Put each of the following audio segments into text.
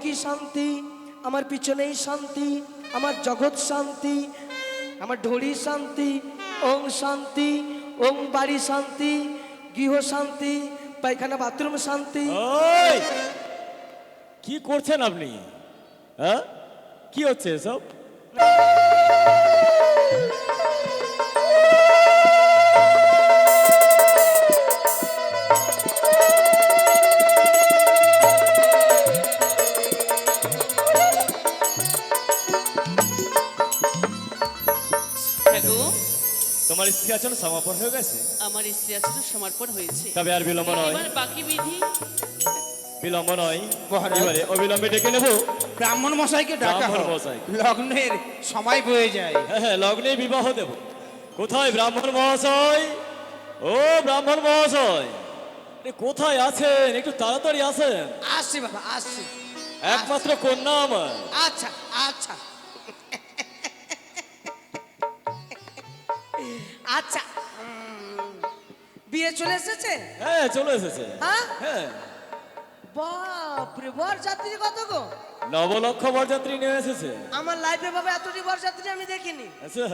টিক্কি শান্তি? আমার পিছনেই শান্তি, আমার জগৎ শান্তি, আমার ঢড়ি শান্তি, ওম শান্তি, ওম বাড়ি শান্তি, গৃহ শান্তি, পায়খানা, বাথরুম শান্তি। কি করছেন আপনি? হ্যাঁ? কি হচ্ছে এসব? স্ত্রী আছেন সমাপন হয়ে গেছে। আমার স্ত্রী আছে তো সমর্পণ হয়েছে। তবে আর বিলম্ব নয়। এবার বাকি বিধি। বিলম্ব নয়। এবারে অবিলম্বে ডেকে নেব। ব্রাহ্মণ মশাইকে ডাকা ব্রাহ্মণ মশাই। লগ্নের সময় বয়ে যায়। হ্যাঁ হ্যাঁ লগ্নে বিবাহ দেব। কোথায় ব্রাহ্মণ মহাশয়? ও ব্রাহ্মণ মহাশয়। এ, কোথায় আছেন? একটু তাড়াতাড়ি আসেন। আসছি বাবা আসছি। একমাত্র কন্যা আমার। আচ্ছা আচ্ছা। আচ্ছা। বিয়ে চলে এসেছে? হ্যাঁ চলে এসেছে। হ্যাঁ? হ্যাঁ। বাপরে বর যাত্রী কত গো? নবলক্ষ বরযাত্রী নিয়ে এসেছে। আমার লাইফে বাবা এতটি বর যাত্রী আমি দেখিনি। আচ্ছা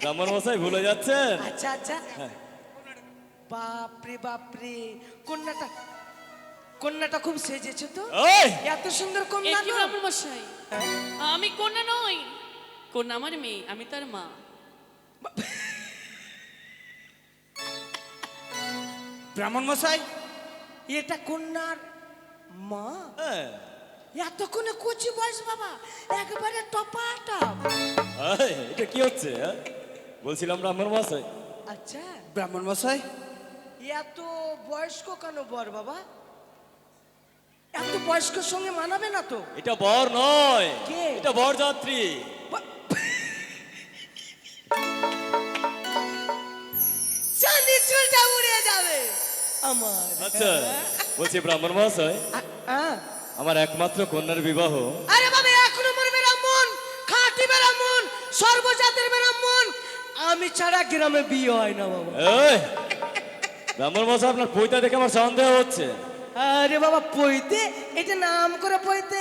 ব্রাহ্মণ মশাই ভুলে যাচ্ছেন। আচ্ছা আচ্ছা। হ্যাঁ। বাপরে বাপরে কন্যাটা কন্যাটা খুব সেজেছে তো? এত সুন্দর কন্যা গো। ব্রাহ্মণ মশাই? আমি কন্যা নই। কন্যা আমার মেয়ে আমি তার মা। ব্রাহ্মণ মশাই এটা কন্যার মা? এতক্ষণে কচি বয়স বাবা। একবারে টপা টপ এটা কি হচ্ছে? বলছিলাম ব্রাহ্মণ মশাই। আচ্ছা ব্রাহ্মণ মশাই। এত বয়স্ক কেন বর বাবা? এত বয়স্কের সঙ্গে মানাবে না তো? এটা বর নয় কে? এটা বরযাত্রী। চাঁদি চুলটা উড়ে যাবে আমার। আচ্ছা বলছি ব্রাহ্মণ মহাশয়। আমার একমাত্র কন্যার বিবাহ। আরে বাবা এক নম্বর ব্রাহ্মণ। খাঁটি ব্রাহ্মণ সর্বজাতের ব্রাহ্মণ। আমি ছাড়া গ্রামে বিয়ে হয় না বাবা। এই ব্রাহ্মণ মশাই আপনার পৈতা দেখে আমার সন্দেহ হচ্ছে। আরে বাবা পইতে এটা নাম করে পইতে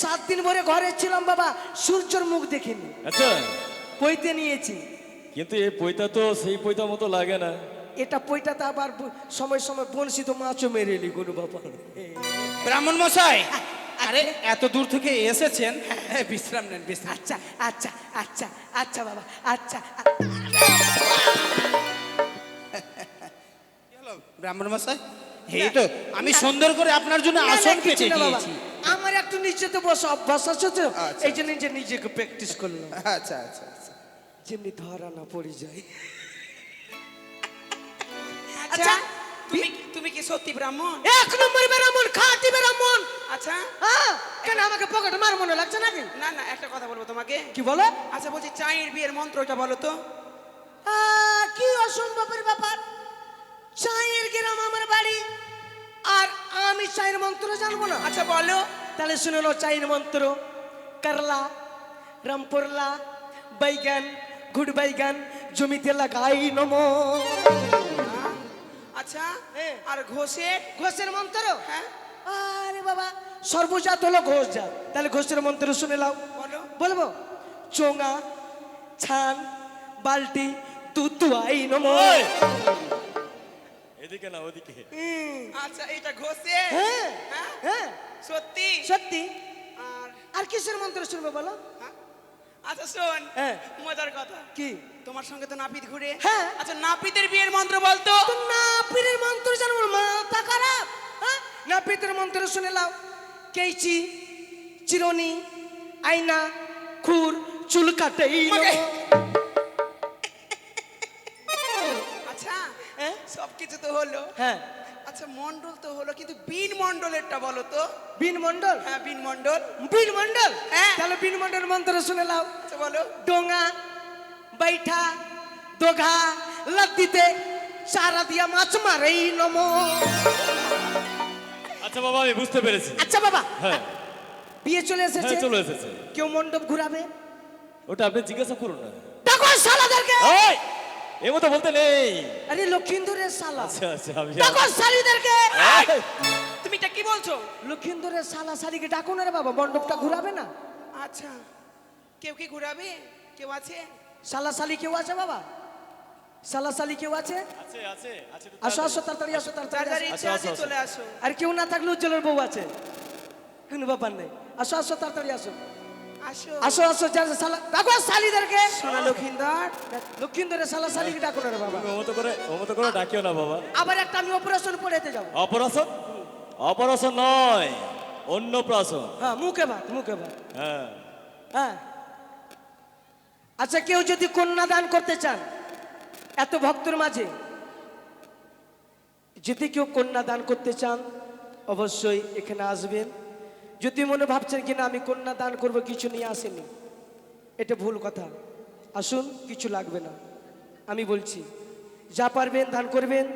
সাত দিন ভরে ঘরে ছিলাম বাবা সূর্যর মুখ দেখিনি। আচ্ছা। পইতে নিয়েছি। কিন্তু এই পৈতা তো সেই পৈতা মতো লাগে না। এটা পইটাতে আবার সময় সময় বনশিত মাছও মেরে এলি কোনো বাবা ব্রাহ্মণ মশাই আরে এত দূর থেকে এসেছেন? হ্যাঁ, বিশ্রাম নেন বিশ্রাম আচ্ছা আচ্ছা আচ্ছা আচ্ছা বাবা আচ্ছা হলো, ব্রাহ্মণ মশাই? এই তো আমি সুন্দর করে আপনার জন্য আসন পেতে দিয়েছি। আমার একটু নিচে তো বসে অভ্যাস আছে তো আচ্ছা। এই জন্য যে নিজেকে প্র্যাকটিস করলাম। আচ্ছা আচ্ছা আচ্ছা। যেমনি ধরা না পড়ে যায়। আচ্ছা তুমি তুমি কি সত্যি ব্রাহ্মণ? এক নম্বর ব্রাহ্মণ খাঁটি ব্রাহ্মণ। আচ্ছা। হ্যাঁ কেন আমাকে পকেট মার মনে লাগছে নাকি? না না একটা কথা বলব তোমাকে। কি বলো? আচ্ছা বলছি চায়ের বিয়ের মন্ত্রটা বলো তো। কি অসম্ভবের ব্যাপার? চায়ের গ্রাম আমার বাড়ি। আর আমি চায়ের মন্ত্র জানব না। আচ্ছা বলো। তাহলে শুনে লো চায়ের মন্ত্র। করলা রামপুরলা বাইগান গুড বাইগান জমিতে লাগাই নমো। আচ্ছা হ্যাঁ। আর ঘোষের ঘোষের মন্ত্র? হ্যাঁ। আরে বাবা সর্বজাত হলো ঘোষ জাত তাহলে ঘোষের মন্ত্র শুনে লাও বলো। বলব? চোঙা ছান বালতি তুতুয়াই নমো! এদিকে না ওদিকে। হুম, আচ্ছা এটা ঘোষের হ্যাঁ। হ্যাঁ? হ্যাঁ। সত্যি? সত্যি। আর আর কিসের মন্ত্র শুনবে বলো? হ্যাঁ? আচ্ছা শোন হ্যাঁ। মজার কথা। কি? তোমার সঙ্গে তো নাপিত ঘুরে। হ্যাঁ। আচ্ছা নাপিতের বিয়ের মন্ত্র বলতো? তো না পীরের মন্ত্র জানব না, মাথা খারাপ। হ্যাঁ? না মন্ত্র শুনে লাও কেইচি চিরনি আয়না খুর চুল কাটেই আচ্ছা হ্যাঁ? সব কিছু তো হলো। হ্যাঁ। আচ্ছা মন্ডল তো হলো কিন্তু বিন মন্ডলেরটা বলো তো। বিন মন্ডল হ্যাঁ বিন মন্ডল বিন মন্ডল হ্যাঁ। তাহলে বিন মন্ডল মন্ত্র শুনে লাও আচ্ছা বলো। ডোঙা বৈঠা দোঘা লদ্দিতে সারা দিয়া মাছ মারেই নমো। আচ্ছা বাবা আমি বুঝতে পেরেছি। আচ্ছা বাবা। হ্যাঁ। বিয়ে চলে এসেছে। হ্যাঁ চলে এসেছে। কেউ মণ্ডপ ঘুরাবে? ওটা আপনি জিজ্ঞাসা করুন না। ডাকো শালাদেরকে এই এ মতো বলতে নেই। আরে লক্ষিন্দরের শালা। আচ্ছা আচ্ছা আমি ডাকো শালিদেরকে। তুমি এটা কি বলছো? লক্ষিন্দরের শালা শালিকে ডাকো না রে বাবা মণ্ডপটা ঘুরাবে না। আচ্ছা কেউ কি ঘুরাবে? কেউ আছে? শালা শালি কেউ আছে বাবা? শালা শালি কেউ আছে? আছে আছে আছে তো আসো আসো তাড়াতাড়ি। আসো তাড়াতাড়ি আসো। ইচ্ছা আসো, আছে আসো, চলে আসো। আর কেউ না থাকলে উজ্জ্বলের বউ আছে। কোনো ব্যাপার নেই। আসো আসো তাড়াতাড়ি আসো। আসো। আসো শালা ডাকো শালিদেরকে সোনা লক্ষিন্দর। লক্ষিন্দরের শালা শালিকে ডাকো না বাবা। তুমি ও মতো করে ও মতো করে ডাকিও না বাবা। আবার একটা আমি অপারেশন পড়েতে যাব। অপারেশন? অপারেশন নয় অন্য প্রাশন হ্যাঁ মুখে ভাত মুখে ভাত। হ্যাঁ। হ্যাঁ। আচ্ছা কেউ যদি কন্যা দান করতে চান এত ভক্তর মাঝে যদি কেউ কন্যা দান করতে চান অবশ্যই এখানে আসবেন। যদি মনে ভাবছেন কিনা আমি কন্যা দান করব, কিছু নিয়ে আসেনি। এটা ভুল কথা। আসুন, কিছু লাগবে না। আমি বলছি, যা পারবেন দান করবেন,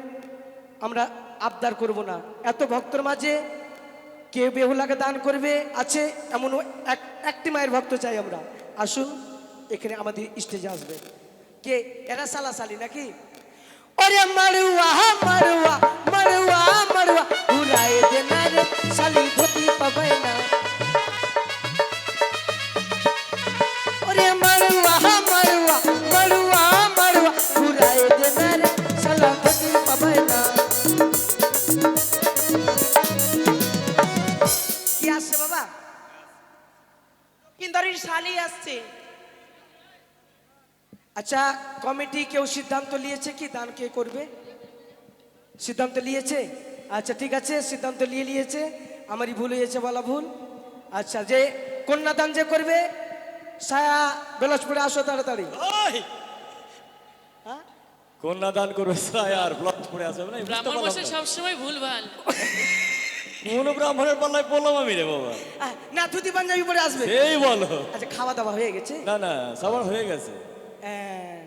আমরা আবদার করব না। এত ভক্তর মাঝে কে বেহুলাকে দান করবে, আছে এমন এক, একটি মায়ের ভক্ত চাই আমরা। আসুন, এখানে আমাদের স্টেজে আসবে। কে? এরা সালা সালি নাকি? ওরে মারুয়া মারুয়া মারুয়া মারুয়া উড়াই দে না রে শালি ধুতি পাবে আসছে আচ্ছা কমিটি কেউ সিদ্ধান্ত নিয়েছে কি? দান কে করবে? সিদ্ধান্ত নিয়েছে? আচ্ছা ঠিক আছে সিদ্ধান্ত নিয়ে নিয়েছে। আমারই ভুল হয়েছে বলা ভুল। আচ্ছা যে কন্যাদান যে করবে সায়া বেলসপুরে আসো তাড়াতাড়ি! হ্যাঁ? কন্যা দান করবে আর ব্লক করে আসবে না বুঝতে ভুল পারলাম বসে না। সবসময় ভুলভাল কোন ব্রাহ্মণের পাল্লায় পড়লাম আমি রে বাবা আহ, না ধুতি পাঞ্জাবি পরে আসবে সেই বলো আচ্ছা খাওয়া দাওয়া হয়ে গেছে না না সবার হয়ে গেছে হ্যাঁ।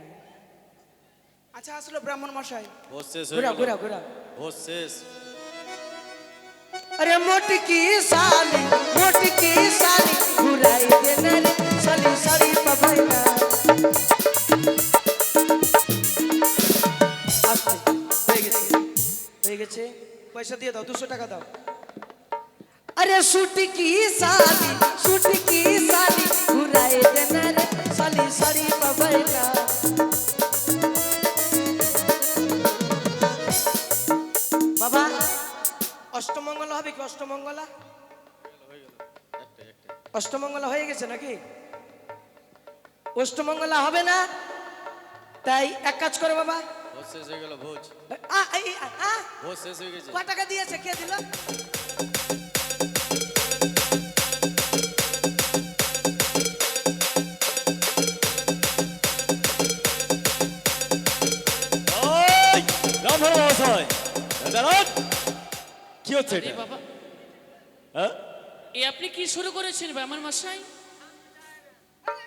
আচ্ছা আসলো ব্রাহ্মণ মশাই ভোজ শেষ ঘোরা হয়ে ঘোরা গেল ঘোরা ভোজ শেষ अरे मोटकी साली मोटकी साली घुराई देना रे साली साली पभाइना আস্তে হয়ে গেছে হয়ে গেছে পয়সা দিয়ে দাও দুশো টাকা দাও আরে সুটকি সালি সুটকি সালি ঘুরাই দেনা রে সালি সালি পভাইনা বাবা অষ্টমঙ্গলা হবে কি অষ্টমঙ্গলা অষ্টমঙ্গলা হয়ে গেছে নাকি? অষ্টমঙ্গলা হবে না? তাই এক কাজ করে বাবা। ভোজ শেষ হয়ে গেল ভোজ। ভোজ শেষ হয়ে গেছে। ক টাকা দিয়েছে কে দিল? দাঁড়ান। কি হচ্ছে এটা? বাবা। হ্যাঁ? এ আপনি কি শুরু করেছেন ব্রাহ্মণ মশাই?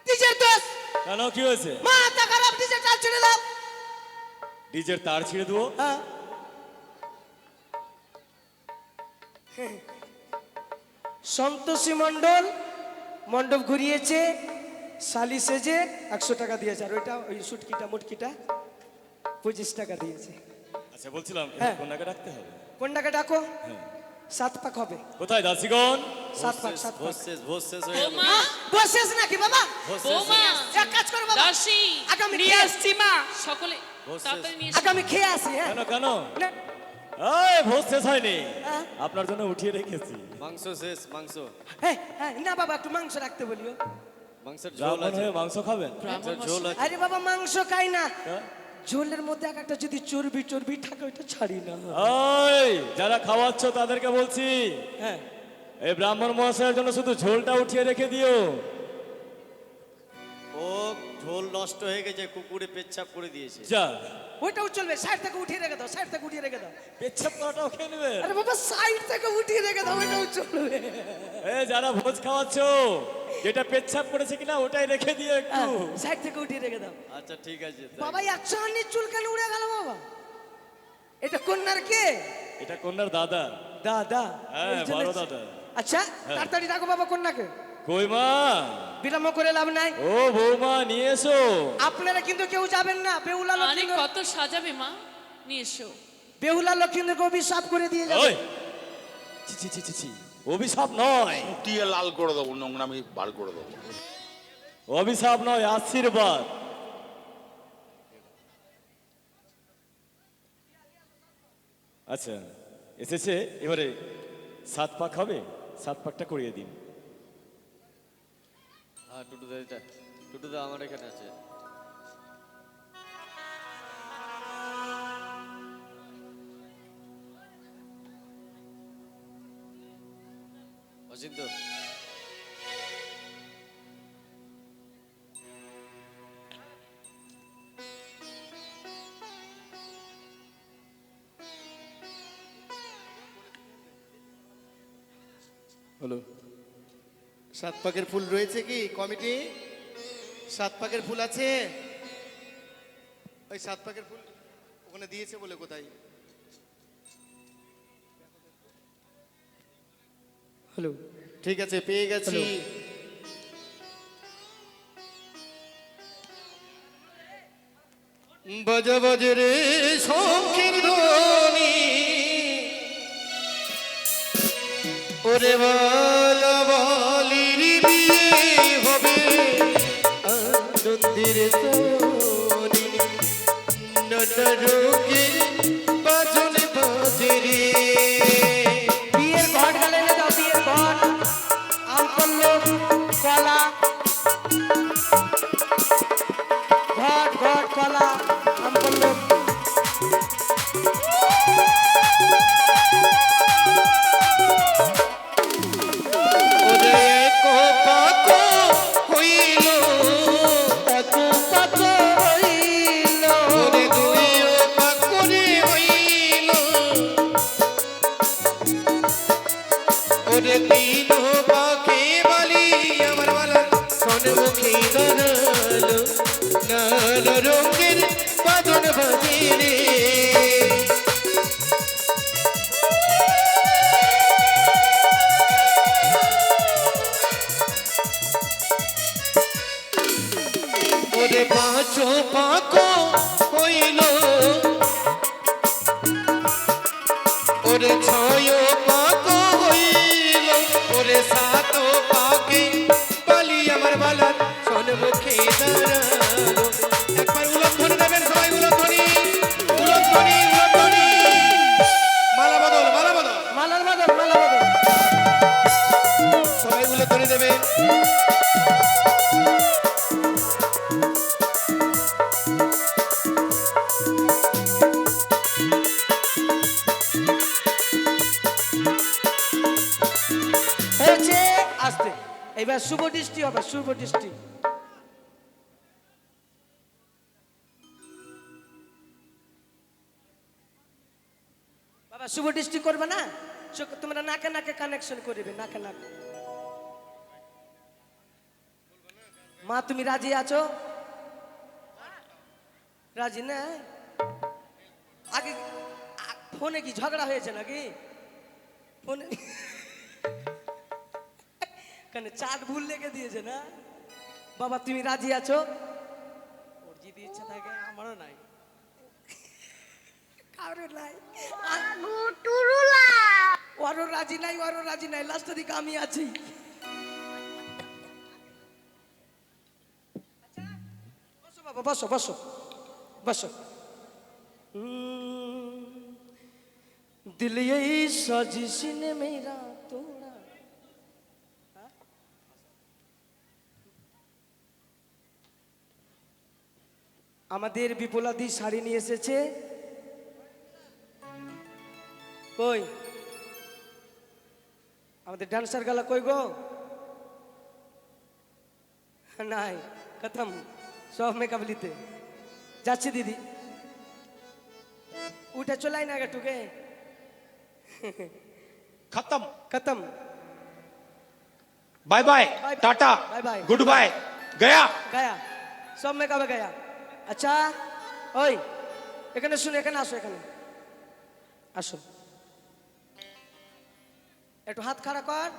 ডিজের দোষ। কেন কি হয়েছে? মা তা খারাপ ডিজের চাল ছেড়ে দাও। ডিজের তার ছিঁড়ে দেবো? হ্যাঁ। সন্তোষী মণ্ডল মণ্ডপ ঘুরিয়েছে শালি সেজে একশো টাকা দিয়েছে। আর ওইটা ওই সুটকিটা মুটকিটা পঁচিশ টাকা দিয়েছে। আচ্ছা বলছিলাম হ্যাঁ। কন্যাকে রাখতে হবে? কোনটাকে ডাকো? সাত পাক হবে। কোথায় দাসিগণ? সাত পাক সাত ভোজ শেষ ভোজ শেষ হয়ে গেল। বৌমা। বসেস নাকি বাবা? ভোজ শেষ বৌমা। এক কাজ করো বাবা। দাসী আগামী নিয়ে আসছি মা। সকলে বসে- তাড়াতাড়ি নিয়ে এসো। আগামী খেয়ে আসি হ্যাঁ। কেন কেন? না, এই ভোজ শেষ হয়নি। হ্যাঁ। আপনার জন্য উঠিয়ে রেখেছি। মাংস শেষ মাংস। হ্যাঁ, হ্যাঁ, না বাবা একটু মাংস রাখতে বলিও। মাংসের ঝোল ব্রাহ্মণ আছে। হয়ে মাংস খাবেন? মাংসের ঝোল আছে। আরে বাবা মাংস খাই না। হ্যাঁ? ঝোলের মধ্যে এক একটা যদি চর্বি চর্বি থাকে ওইটা ছাড়ি না। ওই যারা খাওয়াচ্ছ তাদেরকে বলছি হ্যাঁ। এই ব্রাহ্মণ মহাশয়ের জন্য শুধু ঝোলটা উঠিয়ে রেখে দিও। ও ঝোল নষ্ট হয়ে গেছে কুকুরে পেচ্ছাপ করে দিয়েছে। যা। ওইটাও চলবে সাইড থেকে উঠিয়ে রেখে দাও সাইড থেকে উঠিয়ে রেখে দাও। পেচ্ছাপ করাটাও খেয়ে নেবে। আরে বাবা সাইড থেকে উঠিয়ে রেখে দাও ওইটাও চলবে এ যারা ভোজ খাওয়াচ্ছ যেটা পেচ্ছাপ করেছে কিনা ওটাই রেখে দিও একটু। সাইড থেকে উঠিয়ে রেখে দাও। আচ্ছা ঠিক আছে বাবা একশো আন্নির চুল কেন উড়ে গেল বাবা? এটা কন্যার কে? এটা কন্যার দাদা। দাদা? হ্যাঁ বড় দাদা। আচ্ছা তাড়াতাড়ি ডাকো বাবা কন্যাকে। কই মা? বিলম্ব করে লাভ নাই। ও বৌমা নিয়ে এসো। আপনারা কিন্তু কেউ যাবেন না বেহুলা আরে লক্ষ্মীন্দর কত সাজাবে মা নিয়ে এসো। বেহুলা লক্ষ্মীন্দরকে অভিশাপ করে দিয়ে যাবে। ওই। ছি ছি ছি ছি ছি অভিশাপ নয়। ফুটিয়ে লাল করে দেবো নোংরামি বার করে দেবো। অভিশাপ নয় আশীর্বাদ। আচ্ছা এসেছে এবারে সাত পাক হবে সাত পাকটা করিয়ে দিন। হ্যাঁ টুটু দা এটা টুটু দা আমার এখানে আছে। অচিন্ত হলো সাত পাকের ফুল রয়েছে কি? কমিটি? সাত পাকের ফুল আছে? ওই সাত পাকের ফুল ওখানে দিয়েছে বলে কোথায়? হ্যালো। ঠিক আছে পেয়ে গেছি। বজ বজ রে শঙ্খের ধ্বনি। ওরে বল do. 最后见。এবার শুভ দৃষ্টি হবে, শুভ দৃষ্টি। বাবা, শুভ দৃষ্টি করবে না? চোখ- তোমরা নাকে নাকে কানেকশন করবে নাকে নাকে। মা, তুমি রাজি আছো? রাজি না? আগে ফোনে কি ঝগড়া হয়েছে নাকি? ফোনে কেন চাট ভুল লেগে দিয়েছে না? বাবা তুমি রাজি আছো? ওর যদি ইচ্ছা থাকে আমারও নাই। কারও নাই। ওরও রাজি নাই রাজি নাই আচ্ছা, বাবা বসো বসো বসো। মেরা। আমাদের বিপুলাদি শাড়ি নিয়ে এসেছে। কই? আমাদের ডান্সার গালা কই গো? নাই খতম সব মেকআপ লিতে। যাচ্ছি দিদি। উঠে চলাই না টুকে। খতম। খতম। Bye bye. Tata bye bye. Goodbye Gaya. গায়া সব মেকআপে গায়া। আচ্ছা ওই এখানে শুনে এখানে আসো এখানে। আসো। একটু হাত খাড়া কর।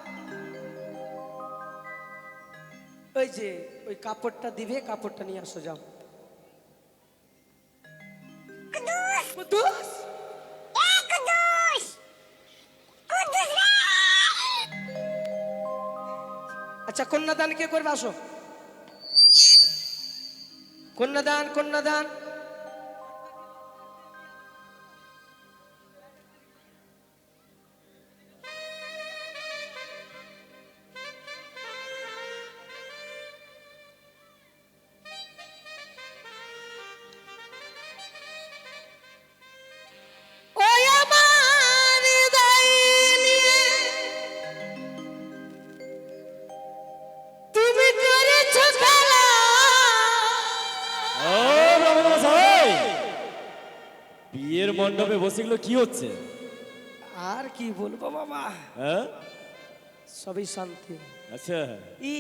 ওই যে ওই কাপড়টা দিবে কাপড়টা নিয়ে আসো যাও। আচ্ছা কন্যাদান কে করবে? আসো। কন্যাদান কন্যাদান বিয়ের মণ্ডপে বসে গেলো কি হচ্ছে? আর কি বলব বাবা? হ্যাঁ? সবই শান্তি। আচ্ছা। ই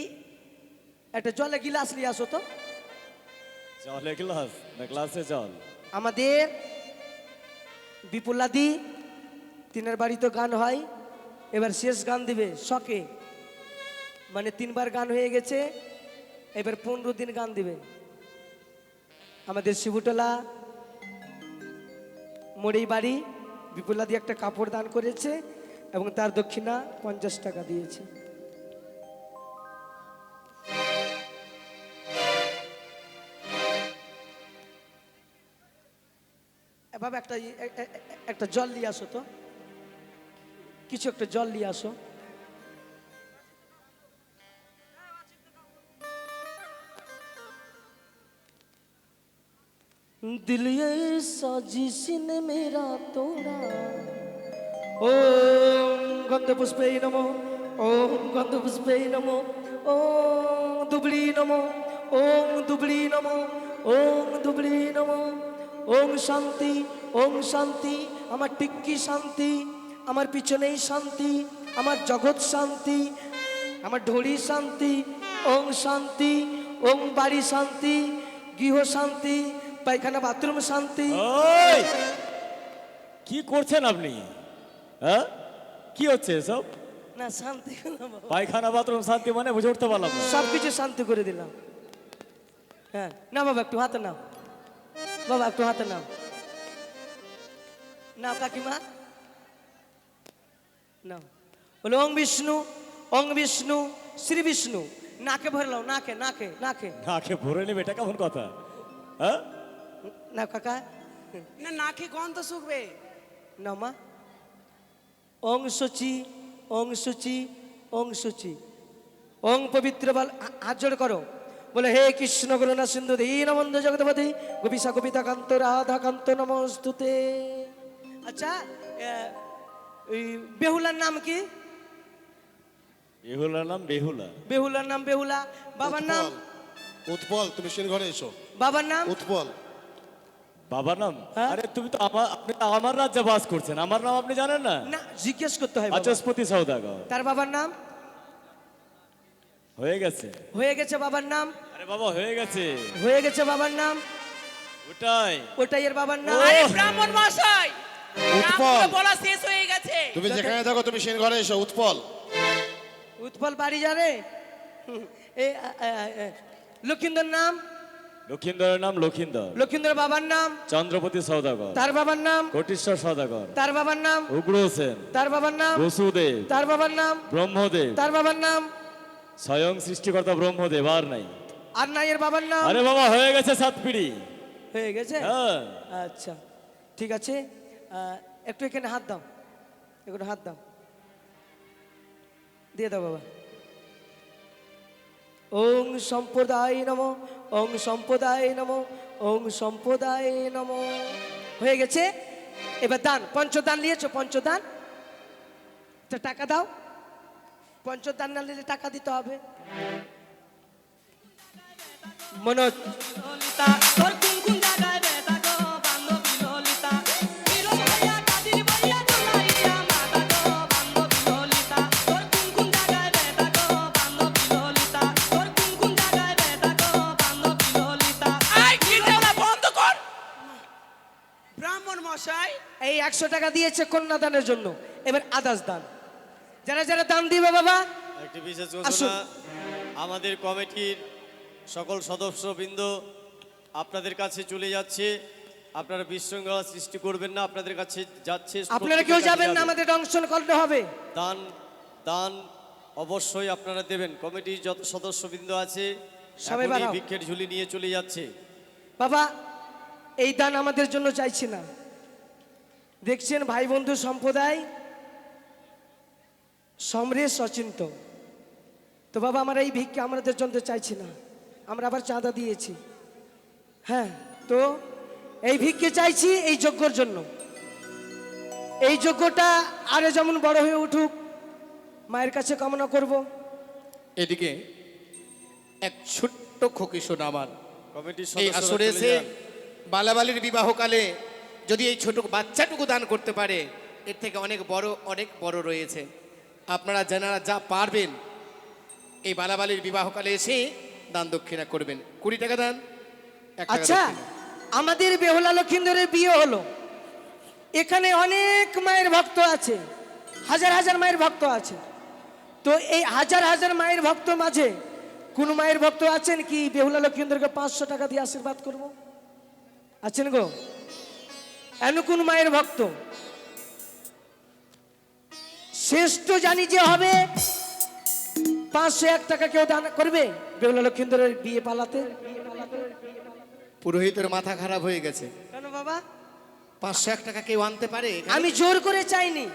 একটা জলে গিলাস নিয়ে আসো তো। জলে গ্লাস? না গ্লাসে জল? আমাদের বিপুলাদি তিনের বাড়িতে গান হয় এবার শেষ গান দিবে শখে। মানে তিনবার গান হয়ে গেছে এবার পনেরো দিন গান দিবে। আমাদের শিবুটলা মোড়েই বাড়ি বিপুলাদি একটা কাপড় দান করেছে এবং তার দক্ষিণা পঞ্চাশ টাকা দিয়েছে। এভাবে একটা একটা জল নিয়ে আসো তো। কিছু একটা জল নিয়ে আসো। दिल ये साजिश ने मेरा तोड़ा ओम गंध पुष्पे नमो ओम गंध पुष्पे नमो ओम दुबली नमो ओम दुबली नमो ओम दुबली नमो ওম শান্তি ওম শান্তি আমার টিক্কি শান্তি আমার পিছনেই শান্তি আমার জগৎ শান্তি আমার ঢড়ি শান্তি ওম শান্তি ওম বাড়ি শান্তি গৃহ শান্তি পায়খানা বাথরুম শান্তি। ওই! কি করছেন আপনি? হ্যাঁ? কি হচ্ছে এসব? না শান্তি না বাবা। পায়খানা বাথরুম শান্তি মানে বুঝে উঠতে পারলাম না। সব কিছু শান্তি করে দিলাম। হ্যাঁ না বাবা একটু হাতে নাও। বাবা একটু হাতে নাও। নাও কাকিমা। নাও। বলো ওং বিষ্ণু ওং বিষ্ণু শ্রী বিষ্ণু। নাকে ভরলাও নাকে নাকে নাকে। নাকে ভরে নেবে এটা কেমন কথা? হ্যাঁ? নাও কাকা না নাকে গন্ধ শুকবে নাও মা ওং সচি ওং সচি ওং সচি ওং পবিত্র বল হাত জোড় করো বলে হে কৃষ্ণ করুণা সিন্ধু দীনবন্ধু জগৎপতি গোপিসা কবিতা কান্ত রাধা কান্ত নমস্তুতে আচ্ছা বেহুলার নাম কি বেহুলার নাম বেহুলা বেহুলার নাম বেহুলা বাবার নাম উৎপল তুমি সিন ঘরে এসো বাবার নাম উৎপল বাবার নাম? হ্যাঁ? আরে তুমি তো আমার আপনি তো আমার রাজ্যে বাস করছেন আমার নাম আপনি জানেন না? না জিজ্ঞেস করতে হয়। বাচস্পতি সৌদাগর তার বাবার নাম? হয়ে গেছে। হয়ে গেছে বাবার নাম? আরে বাবা হয়ে গেছে। হয়ে গেছে বাবার নাম? ওটাই। ওটাই এর বাবার নাম। আরে ব্রাহ্মণ মশাই উৎপল। বলা শেষ হয়ে গেছে। তুমি যেখানে থাকো তুমি সিন ঘরে এসো উৎপল। উৎপল বাড়ি যারে এ লক্ষিন্দর নাম? লক্ষিন্দরের নাম লক্ষিন্দর। লক্ষিন্দর বাবার নাম? চন্দ্রপতি সৌদাগর তার বাবার নাম? কোটিশ্বর সৌদাগর তার বাবার নাম? উগ্র সেন। তার বাবার নাম? বসুদেব। তার বাবার নাম? ব্রহ্মদেব। তার বাবার নাম? স্বয়ং সৃষ্টিকর্তা ব্রহ্মদেব আর নাই। আর নাই এর বাবার নাম? আরে বাবা হয়ে গেছে সাত পিড়ি। হয়ে গেছে? হ্যাঁ। আচ্ছা ঠিক আছে। একটু এখানে হাত দাও। একটু হাত দাও। দিয়ে দাও বাবা। ওং সম্প্রদায় নম, ওং সম্প্রদায় নম, ওং সম্প্রদায় নম। হয়ে গেছে? এবার দান, পঞ্চদান নিয়েছো পঞ্চদান? তো টাকা দাও। পঞ্চদান না নিলে টাকা দিতে হবে। মনোজ। একশো টাকা দিয়েছে কন্যাদানের জন্য। এবার আদার্স দান। যারা যারা দান দিবে বাবা? একটি বিশেষ ঘোষণা আমাদের কমিটির সকল সদস্যবৃন্দ আপনাদের কাছে চলে যাচ্ছে। আপনারা বিশৃঙ্খলা সৃষ্টি করবেন না আপনাদের কাছে যাচ্ছে আপনারা কেউ যাবেন না আমাদের অংশগ্রহণ করতে হবে। দান দান অবশ্যই আপনারা দেবেন। কমিটির যত সদস্যবৃন্দ আছে সবাই। ভিক্ষের ঝুলি নিয়ে চলে যাচ্ছে। বাবা এই দান আমাদের জন্য চাইছি না। দেখছেন ভাই বন্ধু সম্প্রদায়? সমরেশ অচিন্ত। তো বাবা আমরা এই ভিক্ষা আমাদের জন্য চাইছি না। আমরা আবার চাঁদা দিয়েছি। হ্যাঁ তো এই ভিক্ষে চাইছি এই যজ্ঞর জন্য। এই যজ্ঞটা আরও যেমন বড় হয়ে উঠুক মায়ের কাছে কামনা করব। এদিকে এক ছোট্ট খোকি শোনা আমার। কমিটির এই আসরে এসে বালাবালির বিবাহকালে যদি এই ছোট বাচ্চাটুকু দান করতে পারে এর থেকে অনেক বড় অনেক বড় রয়েছে। আপনারা যারা যা পারবেন এই বালাবালির বিবাহকালে এসে দান দক্ষিণা করবেন। কুড়ি টাকা দান আচ্ছা আমাদের বেহুলা লক্ষিন্দরের বিয়ে হলো। এখানে অনেক মায়ের ভক্ত আছে হাজার হাজার মায়ের ভক্ত আছে। তো এই হাজার হাজার মায়ের ভক্ত মাঝে কোন মায়ের ভক্ত আছেন কি? বেহুলা লক্ষিন্দরকে পাঁচশো টাকা দিয়ে আশীর্বাদ করব? আছেন গো? এমন কোন মায়ের ভক্ত। শ্রেষ্ঠ জানি যে হবে পাঁচশো এক টাকা কেউ দান করবে? বেহুলা লক্ষিন্দরের বিয়ে পালাতে। পুরোহিতের মাথা খারাপ হয়ে গেছে। কেন বাবা? পাঁচশো এক টাকা কেউ আনতে পারে? আমি জোর করে চাইনি।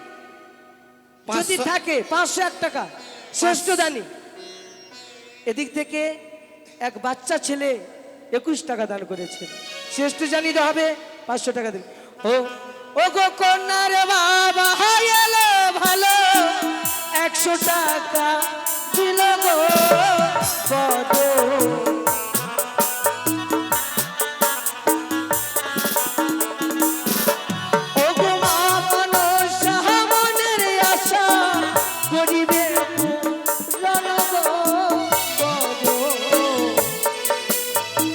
যদি থাকে পাঁচশো এক টাকা। শ্রেষ্ঠ দানি এদিক থেকে এক বাচ্চা ছেলে একুশ টাকা দান করেছে। শ্রেষ্ঠ জানি তো হবে পাঁচশো টাকা দেবে। ও গো কন্যার বাবা এলো ভালো। একশো টাকা দিল গো। কত